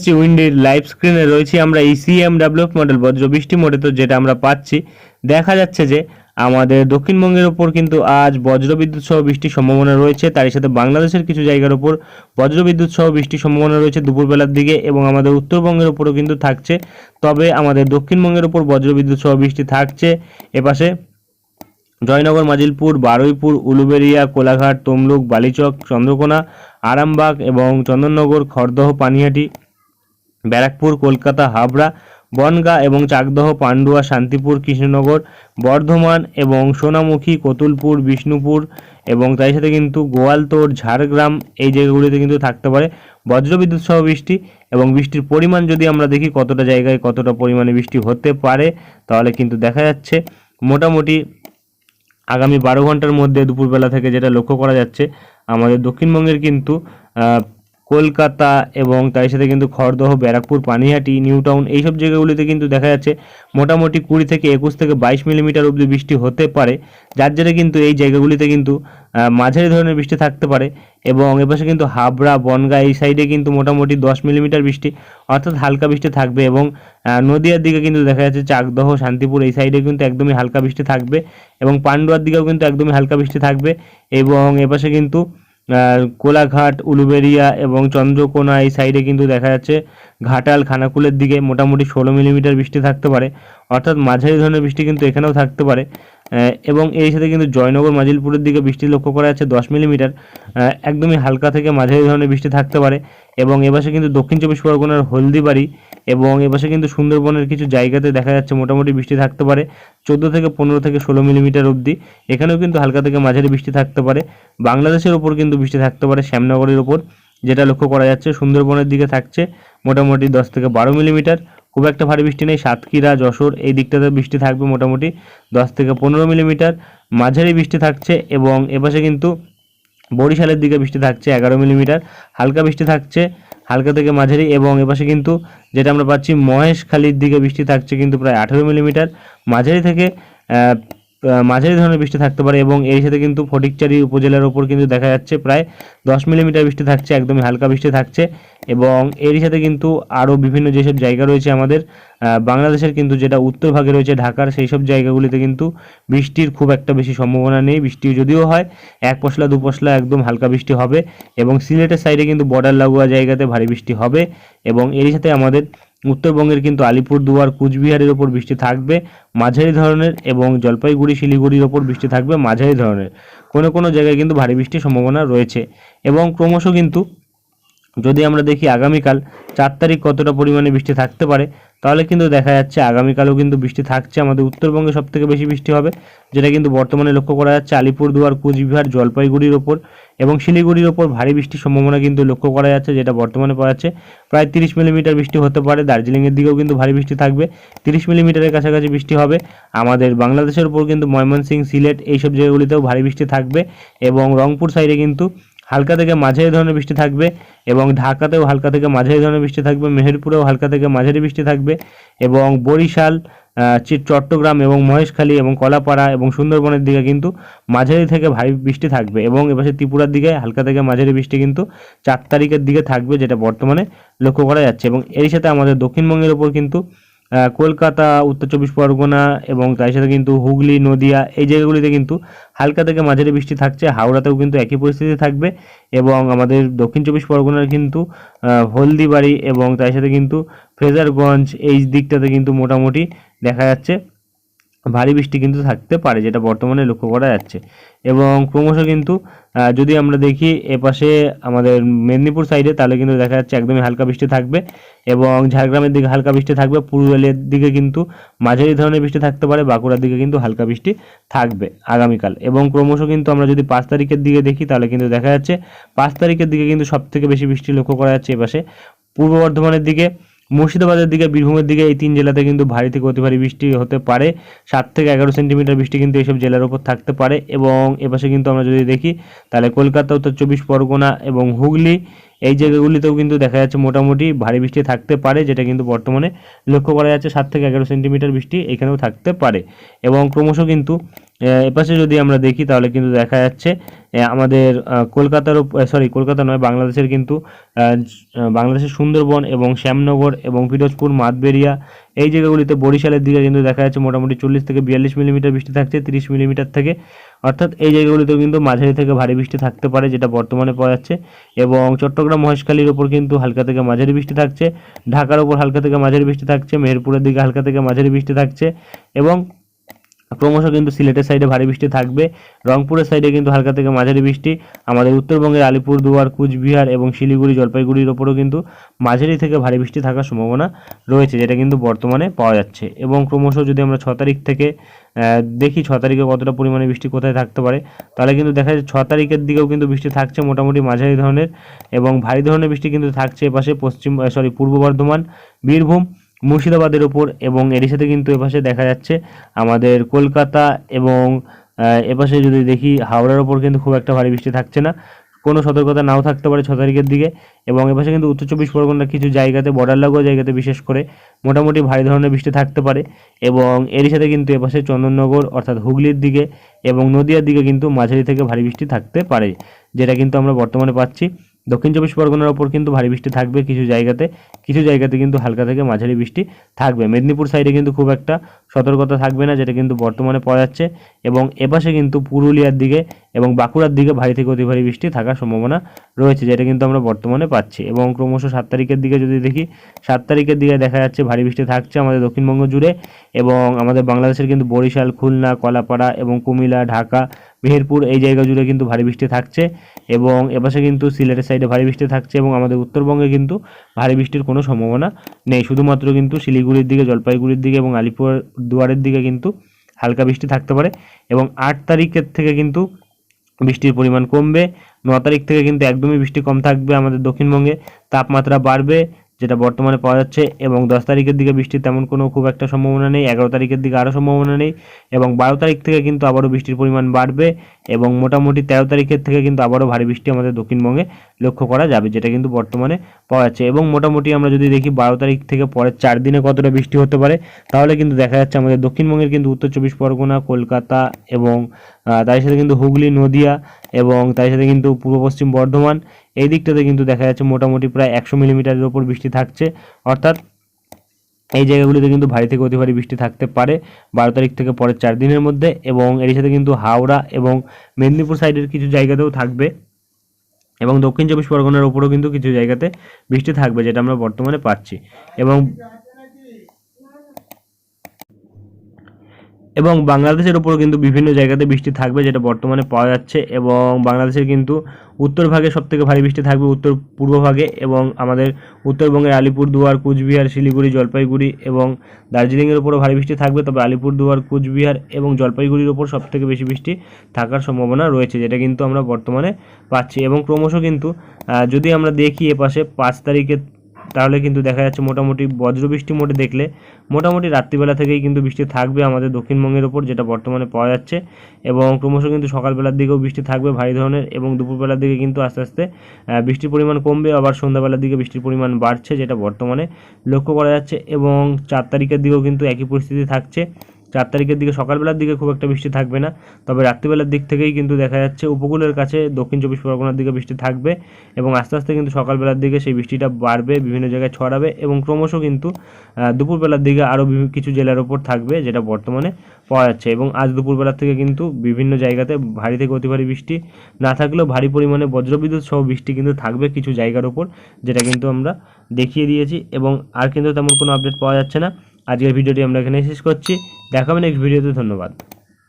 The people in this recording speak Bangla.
এসেছি উইন্ডির লাইভ স্ক্রিনে রয়েছি আমরা ইসিএম ডেভেলপ মডেল বজ্র বৃষ্টি মোডে, তো যেটা আমরা পাচ্ছি। দেখা যাচ্ছে যে আমাদের দক্ষিণবঙ্গের ওপর কিন্তু আজ বজ্রবিদ্যুৎ সহ বৃষ্টির সম্ভাবনা রয়েছে। তারই সাথে বাংলাদেশের কিছু জায়গার ওপর বজ্রবিদ্যুৎ সহ বৃষ্টির সম্ভাবনা রয়েছে দুপুরবেলার দিকে এবং আমাদের উত্তরবঙ্গের ওপরও কিন্তু থাকছে। তবে আমাদের দক্ষিণবঙ্গের ওপর বজ্রবিদ্যুৎ সহ বৃষ্টি থাকছে। এপাশে জয়নগর, মাজিলপুর, বারুইপুর উলুবেড়িয়া কোলাঘাট, তমলুক, বালিচক, চন্দ্রকোনা, আরামবাগ এবং চন্দননগর, খড়দহ, পানিহাটি ব্যারাকপুর, কলকাতা, হাবড়া, বনগাঁ এবং চাকদহ, পান্ডুয়া, শান্তিপুর, কৃষ্ণনগর, বর্ধমান এবং সোনামুখী, কতুলপুর, বিষ্ণুপুর এবং তার সাথে কিন্তু গোয়ালতোড় ঝাড়গ্রাম এই জায়গাগুলিতে কিন্তু থাকতে পারে। বজ্রবিদ্যুৎ সহ বৃষ্টি এবং বৃষ্টির পরিমাণ যদি আমরা দেখি কতটা জায়গায় কতটা পরিমাণে বৃষ্টি হতে পারে, তাহলে কিন্তু দেখা যাচ্ছে মোটামুটি আগামী বারো ঘণ্টার মধ্যে দুপুরবেলা থেকে যেটা লক্ষ্য করা যাচ্ছে, আমাদের দক্ষিণবঙ্গের কিন্তু কলকাতা এবং তার সাথে কিন্তু খড়দহ, ব্যারাকপুর, পানিহাটি, নিউটাউন এইসব জায়গাগুলিতে কিন্তু দেখা যাচ্ছে মোটামুটি কুড়ি থেকে একুশ থেকে বাইশ মিলিমিটার অবধি বৃষ্টি হতে পারে, যার জেরে কিন্তু এই জায়গাগুলিতে কিন্তু মাঝারি ধরনের বৃষ্টি থাকতে পারে এবং এপাশে কিন্তু হাবড়া, বনগাঁ এই সাইডে কিন্তু মোটামুটি দশ মিলিমিটার বৃষ্টি অর্থাৎ হালকা বৃষ্টি থাকবে এবং নদিয়ার দিকে কিন্তু দেখা যাচ্ছে চাকদহ, শান্তিপুর এই সাইডে কিন্তু একদমই হালকা বৃষ্টি থাকবে এবং পান্ডুয়ার দিকেও কিন্তু একদমই হালকা বৃষ্টি থাকবে এবং এপাশে কিন্তু কোলাঘাট উলুবেড়িয়া এবং চন্দ্রকোনা এই সাইডে কিন্তু দেখা যাচ্ছে ঘাটাল, খানাকুলের দিকে মোটামুটি ষোলো মিলিমিটার বৃষ্টি থাকতে পারে। অর্থাৎ মাঝারি ধরনের বৃষ্টি কিন্তু এখানেও থাকতে পারে। এবং এই সাথে কিন্তু জয়নগর মাজিলপুরের দিকে বৃষ্টি লক্ষ্য করা যাচ্ছে দশ মিলিমিটার একদমই হালকা থেকে মাঝারি ধরনের বৃষ্টি থাকতে পারে এবং এপাশে কিন্তু দক্ষিণ চব্বিশ পরগনার হলদিবাড়ি এবং এপাশে কিন্তু সুন্দরবনের কিছু জায়গাতে দেখা যাচ্ছে মোটামুটি বৃষ্টি থাকতে পারে চোদ্দ থেকে পনেরো থেকে ষোলো মিলিমিটার অবধি। এখানেও কিন্তু হালকা থেকে মাঝারি বৃষ্টি থাকতে পারে। বাংলাদেশের ওপর কিন্তু বৃষ্টি থাকতে পারে শ্যামনগরের ওপর, যেটা লক্ষ্য করা যাচ্ছে সুন্দরবনের দিকে থাকছে মোটামুটি দশ থেকে বারো মিলিমিটার। খুব একটা ভারী বৃষ্টি নেই। সাতক্ষীরা, যশোর, এই দিকটাতে বৃষ্টি থাকবে মোটামুটি দশ থেকে পনেরো মিলিমিটার। মাঝারি বৃষ্টি থাকছে এবং এপাশে কিন্তু বরিশালের দিকে বৃষ্টি থাকছে এগারো মিলিমিটার। হালকা বৃষ্টি থাকছে হালকা থেকে মাঝারি এবং এপাশে কিন্তু যেটা আমরা পাচ্ছি মহেশখালীর দিকে বৃষ্টি থাকছে কিন্তু প্রায় আঠেরো মিলিমিটার। মাঝারি থেকে মাঝারি ধরনের বৃষ্টি থাকতে পারে এবং এর সাথে কিন্তু ফটিকচারি উপজেলার ওপর কিন্তু দেখা যাচ্ছে প্রায় দশ মিলিমিটার বৃষ্টি থাকছে, একদমই হালকা বৃষ্টি থাকছে এবং এরই সাথে কিন্তু আরও বিভিন্ন যেসব জায়গা রয়েছে আমাদের বাংলাদেশের কিন্তু যেটা উত্তর ভাগে রয়েছে ঢাকার সেই সব জায়গাগুলিতে কিন্তু বৃষ্টির খুব একটা বেশি সম্ভাবনা নেই বৃষ্টি যদিও হয়, এক পশলা, দু পশলা একদম হালকা বৃষ্টি হবে এবং সিলেটের সাইডে কিন্তু বর্ডার লাগোয়া জায়গাতে ভারী বৃষ্টি হবে এবং এরই সাথে আমাদের উত্তরবঙ্গের কিন্তু আলিপুরদুয়ার, কুচবিহারের ওপর বৃষ্টি থাকবে, মাঝারি ধরনের এবং জলপাইগুড়ি, শিলিগুড়ির ওপর বৃষ্টি থাকবে মাঝারি ধরনের। কোনো কোনো জায়গায় কিন্তু ভারী বৃষ্টির সম্ভাবনা রয়েছে এবং ক্রমশ কিন্তু যদি আমরা দেখি আগামীকাল চার তারিখ কতটা পরিমাণে বৃষ্টি থাকতে পারে, তাহলে কিন্তু দেখা যাচ্ছে আগামীকালও কিন্তু বৃষ্টি থাকছে। আমাদের উত্তরবঙ্গে সব থেকে বেশি বৃষ্টি হবে, যেটা কিন্তু বর্তমানে লক্ষ্য করা যাচ্ছে আলিপুরদুয়ার, কুচবিহার, জলপাইগুড়ির ওপর। এবং শিলিগুড়ির ওপর ভারী বৃষ্টির সম্ভাবনা কিন্তু লক্ষ্য করা যাচ্ছে, যেটা বর্তমানে পাওয়া যাচ্ছে প্রায় তিরিশ মিলিমিটার বৃষ্টি হতে পারে। দার্জিলিংয়ের দিকেও কিন্তু ভারী বৃষ্টি থাকবে। তিরিশ মিলিমিটারের কাছাকাছি বৃষ্টি হবে। আমাদের বাংলাদেশের উপর কিন্তু ময়মনসিং সিলেট এইসব জায়গাগুলিতেও ভারী বৃষ্টি থাকবে এবং রংপুর সাইডে কিন্তু হালকা থেকে মাঝারি ধরনের বৃষ্টি থাকবে এবং ঢাকাতেও হালকা থেকে মাঝারি ধরনের বৃষ্টি থাকবে, মেহেরপুরেও হালকা থেকে মাঝারি বৃষ্টি থাকবে এবং বরিশাল চট্টগ্রাম এবং মহেশখালী এবং কলাপাড়া এবং সুন্দরবনের দিকে কিন্তু মাঝারি থেকে ভারী বৃষ্টি থাকবে এবং এপাশে ত্রিপুরার দিকে হালকা থেকে মাঝারি বৃষ্টি কিন্তু চার তারিখের দিকে থাকবে যেটা বর্তমানে লক্ষ্য করা যাচ্ছে এবং এর সাথে আমাদের দক্ষিণবঙ্গের ওপর কিন্তু কলকাতা, উত্তর চব্বিশ পরগনা এবং তার সাথে কিন্তু হুগলি, নদিয়া এই জায়গাগুলিতে কিন্তু হালকা থেকে মাঝারি বৃষ্টি থাকছে। হাওড়াতেও কিন্তু একই পরিস্থিতি থাকবে এবং আমাদের দক্ষিণ চব্বিশ পরগনার কিন্তু হলদিবাড়ি এবং তার সাথে কিন্তু ফ্রেজারগঞ্জ এই দিকটাতে কিন্তু মোটামুটি দেখা যাচ্ছে। ভারী বৃষ্টি কিন্তু থাকতে পারে, যেটা বর্তমানে লক্ষ্য করা যাচ্ছে। এবং ক্রমশ কিন্তু যদি আমরা দেখি এপাশে আমাদের মেদিনীপুর সাইডে, তাহলে কিন্তু দেখা যাচ্ছে একদমই হালকা বৃষ্টি থাকবে। এবং ঝাড়গ্রামের দিকে হালকা বৃষ্টি থাকবে, পুরুলিয়ার দিকে কিন্তু মাঝারি ধরনের বৃষ্টি থাকতে পারে, বাঁকুড়ার দিকে কিন্তু হালকা বৃষ্টি থাকবে আগামীকাল। এবং ক্রমশ কিন্তু আমরা যদি পাঁচ তারিখের দিকে দেখি, তাহলে কিন্তু দেখা যাচ্ছে পাঁচ তারিখের দিকে কিন্তু সবথেকে বেশি বৃষ্টি লক্ষ্য করা যাচ্ছে এপাশে। পূর্ব বর্ধমানের দিকে মুর্শিদাবাদের দিকে, বীরভূমের দিকে এই তিন জেলাতে কিন্তু ভারী থেকে অতি ভারী বৃষ্টি হতে পারে। সাত থেকে এগারো সেন্টিমিটার বৃষ্টি কিন্তু এইসব জেলার উপর থাকতে পারে এবং এপাশে কিন্তু আমরা যদি দেখি, তাহলে কলকাতা, উত্তর চব্বিশ পরগনা এবং হুগলি, এই জায়গাগুলিতেও কিন্তু দেখা যাচ্ছে মোটামুটি ভারী বৃষ্টি থাকতে পারে, যেটা কিন্তু বর্তমানে লক্ষ্য করা যাচ্ছে সাত থেকে এগারো সেন্টিমিটার বৃষ্টি এখানেও থাকতে পারে। এবং ক্রমশ কিন্তু এপাশে যদি আমরা দেখি, তাহলে কিন্তু দেখা যাচ্ছে আমাদের কলকাতার সরি কলকাতা নয়, বাংলাদেশের কিন্তু বাংলাদেশের সুন্দরবন এবং শ্যামনগর এবং পিরোজপুর মাতবেরিয়া, এই জায়গাগুলিতে বরিশালের দিকে কিন্তু দেখা যাচ্ছে মোটামুটি চল্লিশ থেকে বিয়াল্লিশ মিলিমিটার বৃষ্টি থাকছে, তিরিশ মিলিমিটার থেকে। অর্থাৎ এই জায়গাগুলিতেও কিন্তু মাঝারি থেকে ভারী বৃষ্টি থাকতে পারে, যেটা বর্তমানে পাওয়া যাচ্ছে। এবং চট্টগ্রাম মহেশখালীর ওপর কিন্তু হালকা থেকে মাঝারি বৃষ্টি থাকছে, ঢাকার ওপর হালকা থেকে মাঝারি বৃষ্টি থাকছে, মেহেরপুরের দিকে হালকা থেকে মাঝারি বৃষ্টি থাকছে এবং ক্রমশ কিন্তু সিলেটের সাইডে ভারী বৃষ্টি থাকবে। রংপুরের সাইডে কিন্তু হালকা থেকে মাঝারি বৃষ্টি। আমাদের উত্তরবঙ্গের আলিপুরদুয়ার কুচবিহার এবং শিলিগুড়ি, জলপাইগুড়ির ওপরও কিন্তু মাঝারি থেকে ভারী বৃষ্টি থাকার সম্ভাবনা রয়েছে, যেটা কিন্তু বর্তমানে পাওয়া যাচ্ছে। এবং ক্রমশ যদি আমরা ছ তারিখ থেকে দেখি ছ তারিখে কতটা পরিমাণে বৃষ্টি কোথায় থাকতে পারে, তাহলে কিন্তু দেখা যাচ্ছে ছ তারিখের দিকেও কিন্তু বৃষ্টি থাকছে মোটামুটি মাঝারি ধরনের এবং ভারী ধরনের বৃষ্টি কিন্তু থাকছে এপাশে পশ্চিম সরি পূর্ব বর্ধমান, বীরভূম মুর্শিদাবাদের ওপর এবং এরই সাথে কিন্তু এপাশে দেখা যাচ্ছে আমাদের কলকাতা এবং এপাশে যদি দেখি হাওড়ার ওপর কিন্তু খুব একটা ভারী বৃষ্টি থাকছে না। কোনো সতর্কতা নাও থাকতে পারে ছ তারিখের দিকে এবং এপাশে কিন্তু উত্তর চব্বিশ পরগনার কিছু জায়গাতে বর্ডার লাগোয়া জায়গাতে বিশেষ করে মোটামুটি ভারী ধরনের বৃষ্টি থাকতে পারে এবং এরই সাথে কিন্তু এপাশে চন্দননগর অর্থাৎ হুগলির দিকে এবং নদিয়ার দিকে কিন্তু মাঝারি থেকে ভারী বৃষ্টি থাকতে পারে, যেটা কিন্তু আমরা বর্তমানে পাচ্ছি। দক্ষিণ চব্বিশ পরগনার ওপর কিন্তু ভারী বৃষ্টি থাকবে কিছু জায়গাতে কিছু জায়গাতে কিন্তু হালকা থেকে মাঝারি বৃষ্টি থাকবে। মেদিনীপুর সাইডে কিন্তু খুব একটা সতর্কতা থাকবে না, যেটা কিন্তু বর্তমানে পাওয়া যাচ্ছে। এবং এপাশে কিন্তু পুরুলিয়ার দিকে এবং বাঁকুড়ার দিকে ভারী থেকে অতি ভারী বৃষ্টি থাকার সম্ভাবনা রয়েছে, যেটা কিন্তু আমরা বর্তমানে পাচ্ছি। এবং ক্রমশ সাত তারিখের দিকে যদি দেখি, সাত তারিখের দিকে দেখা যাচ্ছে ভারী বৃষ্টি থাকছে আমাদের দক্ষিণবঙ্গ জুড়ে। এবং আমাদের বাংলাদেশের কিন্তু বরিশাল, খুলনা, কলাপাড়া এবং কুমিল্লা, ঢাকা মেহেরপুর এই জায়গা জুড়ে কিন্তু ভারী বৃষ্টি থাকছে এবং এপাশে কিন্তু সিলেটের সাইডে ভারী বৃষ্টি থাকছে এবং আমাদের উত্তরবঙ্গে কিন্তু ভারী বৃষ্টির কোনো সম্ভাবনা নেই। শুধুমাত্র কিন্তু শিলিগুড়ির দিকে, জলপাইগুড়ির দিকে এবং আলিপুর দুয়ারের দিকে কিন্তু হালকা বৃষ্টি থাকতে পারে এবং আট তারিখের থেকে কিন্তু বৃষ্টির পরিমাণ কমবে। ন তারিখ থেকে কিন্তু একদমই বৃষ্টি কম থাকবে আমাদের দক্ষিণবঙ্গে। তাপমাত্রা বাড়বে। যেটা বর্তমানে পাওয়া যাচ্ছে এবং দশ তারিখের দিকে বৃষ্টির তেমন কোনো খুব একটা সম্ভাবনা নেই, এগারো তারিখের দিকে আরও সম্ভাবনা নেই এবং বারো তারিখ থেকে কিন্তু আবারও বৃষ্টির পরিমাণ বাড়বে এবং মোটামুটি তেরো তারিখের থেকে কিন্তু আবারও ভারী বৃষ্টি আমাদের দক্ষিণবঙ্গে লক্ষ্য করা যাবে, যেটা কিন্তু বর্তমানে পাওয়া যাচ্ছে। এবং মোটামুটি আমরা যদি দেখি বারো তারিখ থেকে পরের চার দিনে কতটা বৃষ্টি হতে পারে, তাহলে কিন্তু দেখা যাচ্ছে আমাদের দক্ষিণবঙ্গের কিন্তু উত্তর চব্বিশ পরগনা, কলকাতা এবং তার সাথে কিন্তু হুগলি, নদিয়া এবং তার সাথে কিন্তু পূর্ব পশ্চিম বর্ধমান। এই দিকটাতে কিন্তু দেখা যাচ্ছে মোটামুটি প্রায় একশো মিলিমিটারের ওপর বৃষ্টি থাকছে। অর্থাৎ এই জায়গাগুলিতে কিন্তু ভারী থেকে অতি ভারী বৃষ্টি থাকতে পারে বারো তারিখ থেকে পরের চার দিনের মধ্যে এবং এর সাথে কিন্তু হাওড়া এবং মেদিনীপুর সাইডের কিছু জায়গাতেও থাকবে। এবং দক্ষিণ চব্বিশ পরগনার ওপরেও কিন্তু কিছু জায়গাতে বৃষ্টি থাকবে, যেটা আমরা বর্তমানে পাচ্ছি। এবং এবং বাংলাদেশের ওপরও কিন্তু বিভিন্ন জায়গাতে বৃষ্টি থাকবে, যেটা বর্তমানে পাওয়া যাচ্ছে। এবং বাংলাদেশের কিন্তু উত্তর ভাগে সব থেকে ভারী বৃষ্টি থাকবে উত্তর পূর্ব ভাগে এবং আমাদের উত্তরবঙ্গের আলিপুরদুয়ার কুচবিহার, শিলিগুড়ি, জলপাইগুড়ি এবং দার্জিলিংয়ের উপরও ভারী বৃষ্টি থাকবে। তবে আলিপুরদুয়ার কুচবিহার এবং জলপাইগুড়ির ওপর সব থেকে বেশি বৃষ্টি থাকার সম্ভাবনা রয়েছে, যেটা কিন্তু আমরা বর্তমানে পাচ্ছি। এবং ক্রমশ কিন্তু যদি আমরা দেখি এপাশে পাঁচ তারিখে তাহলে কিন্তু দেখা যাচ্ছে মোটামুটি বজ্রবৃষ্টি মোটে দেখলে মোটামুটি রাত্রিবেলা থেকেই কিন্তু বৃষ্টি থাকবে আমাদের দক্ষিণবঙ্গের ওপর, যেটা বর্তমানে পাওয়া যাচ্ছে। এবং ক্রমশ কিন্তু সকালবেলার দিকেও বৃষ্টি থাকবে ভারী ধরনের এবং দুপুরবেলার দিকে কিন্তু আস্তে আস্তে বৃষ্টির পরিমাণ কমবে, আবার সন্ধ্যাবেলার দিকে বৃষ্টির পরিমাণ বাড়ছে, যেটা বর্তমানে লক্ষ্য করা যাচ্ছে। এবং চার তারিখের দিকেও কিন্তু একই পরিস্থিতি থাকছে। চার তারিখের দিকে সকালবেলার দিকে খুব একটা বৃষ্টি থাকবে না, তবে রাত্রিবেলার দিক থেকেই কিন্তু দেখা যাচ্ছে উপকূলের কাছে দক্ষিণ চব্বিশ পরগনার দিকে বৃষ্টি থাকবে এবং আস্তে আস্তে কিন্তু সকালবেলার দিকে সেই বৃষ্টিটা বাড়বে, বিভিন্ন জায়গায় ছড়াবে এবং ক্রমশ কিন্তু দুপুরবেলার দিকে আরও কিছু জেলার ওপর থাকবে যেটা বর্তমানে পাওয়া যাচ্ছে এবং আজ দুপুরবেলার থেকে কিন্তু বিভিন্ন জায়গাতে ভারী থেকে অতি ভারী বৃষ্টি না থাকলেও ভারী পরিমাণে বজ্রবিদ্যুৎ সহ বৃষ্টি কিন্তু থাকবে কিছু জায়গার ওপর, যেটা কিন্তু আমরা দেখিয়ে দিয়েছি এবং আর কিন্তু তেমন কোনো আপডেট পাওয়া যাচ্ছে না। আজকের ভিডিওটি আমরা এখানে শেষ করছি। দেখাবেন নেক্সট ভিডিওতে ধন্যবাদ।